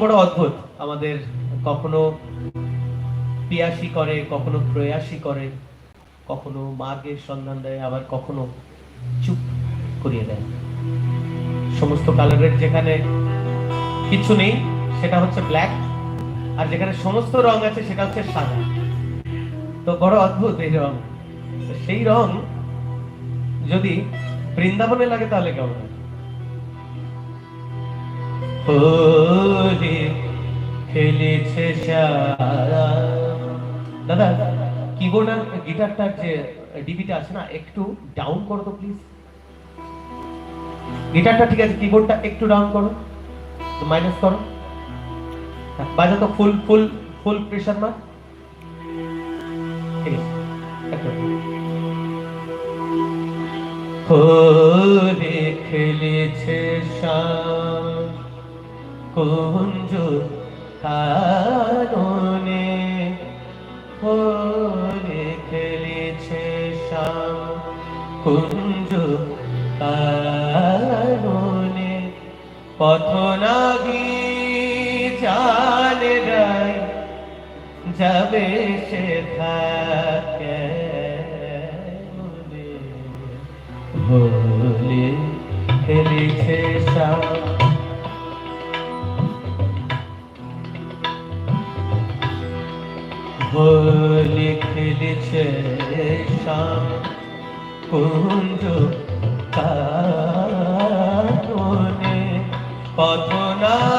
বড় অদ্ভুত। আমাদের কখনো পিয়াসী করে, কখনো প্রয়াসী করে, কখনো মাকে সন্ধান দেয়, আবার কখনো চুপ করিয়ে দেয়। সমস্ত কালারের যেখানে কিছু নেই, সেটা হচ্ছে ব্ল্যাক আর যেখানে সমস্ত রং আছে, সেটা হচ্ছে সাদা। তো বড় অদ্ভুত এই রং। সেই রং যদি বৃন্দাবনে লাগে তাহলে কেমন হয়? হোলি খেলেছে। দাদা কিবোর্ড আর গিটারটার যে ডিবিটা আছে না একটু ডাউন করো তো প্লিজ গিটারটা ঠিক আছে কিবোর্ডটা একটু ডাউন করো মাইনাস করো। হ্যাঁ, বাজা তো ফুল ফুল ফুল প্রেশার মার ঠিক আছে খেলেছে শ্যাম কুঞ্জ কাননে হোলি খেলেছে শ্যাম কুঞ্জ কাননে পথনাগি জানে রায় যাবে সে থাকে হোলি খেলেছে শ্যাম হোলি খেলেছে কুঞ্জ কাননে পথনাগি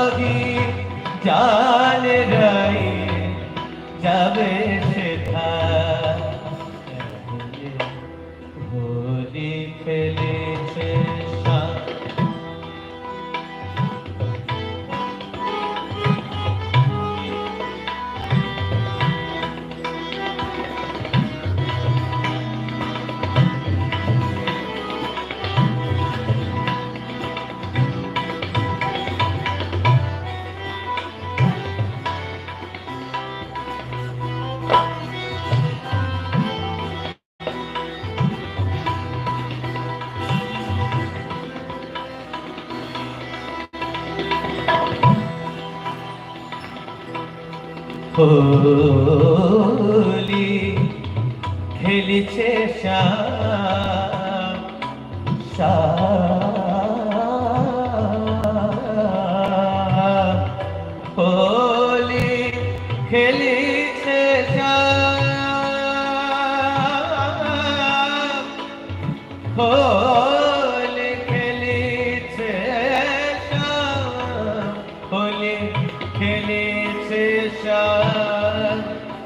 হোলি খেলিছে হোলি খেলিছে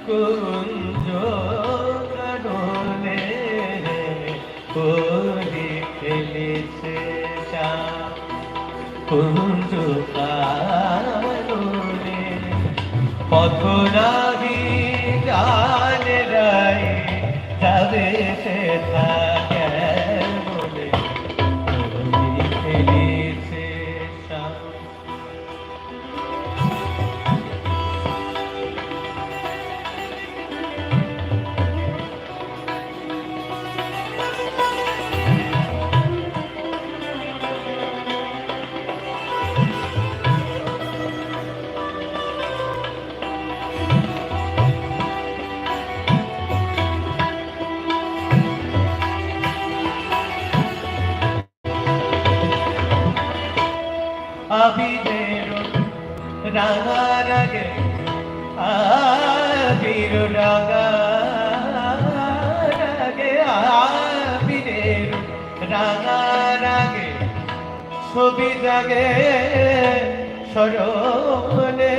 কুঞ্জ কাননে হোলি খেলিছে কুঞ্জ কাননে পথনাহি জানে রাই যাবে সে থাকে রাঙা রাগে আবির রাঙা রাগে আবিদের রাঙা রাগে ছবি জাগে সরনে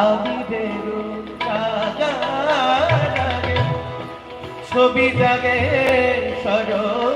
আবিদের রাঙা রাগে ছবি জাগে সরনে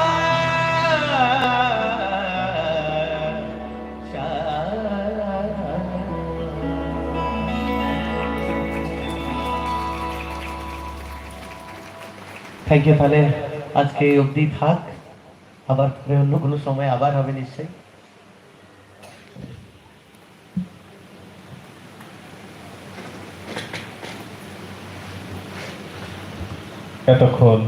থ্যাংক ইউ তাহলে আজকে অবধি থাক। আবার পরে অন্য কোনো সময় আবার হবে নিশ্চয়ই। এতক্ষণ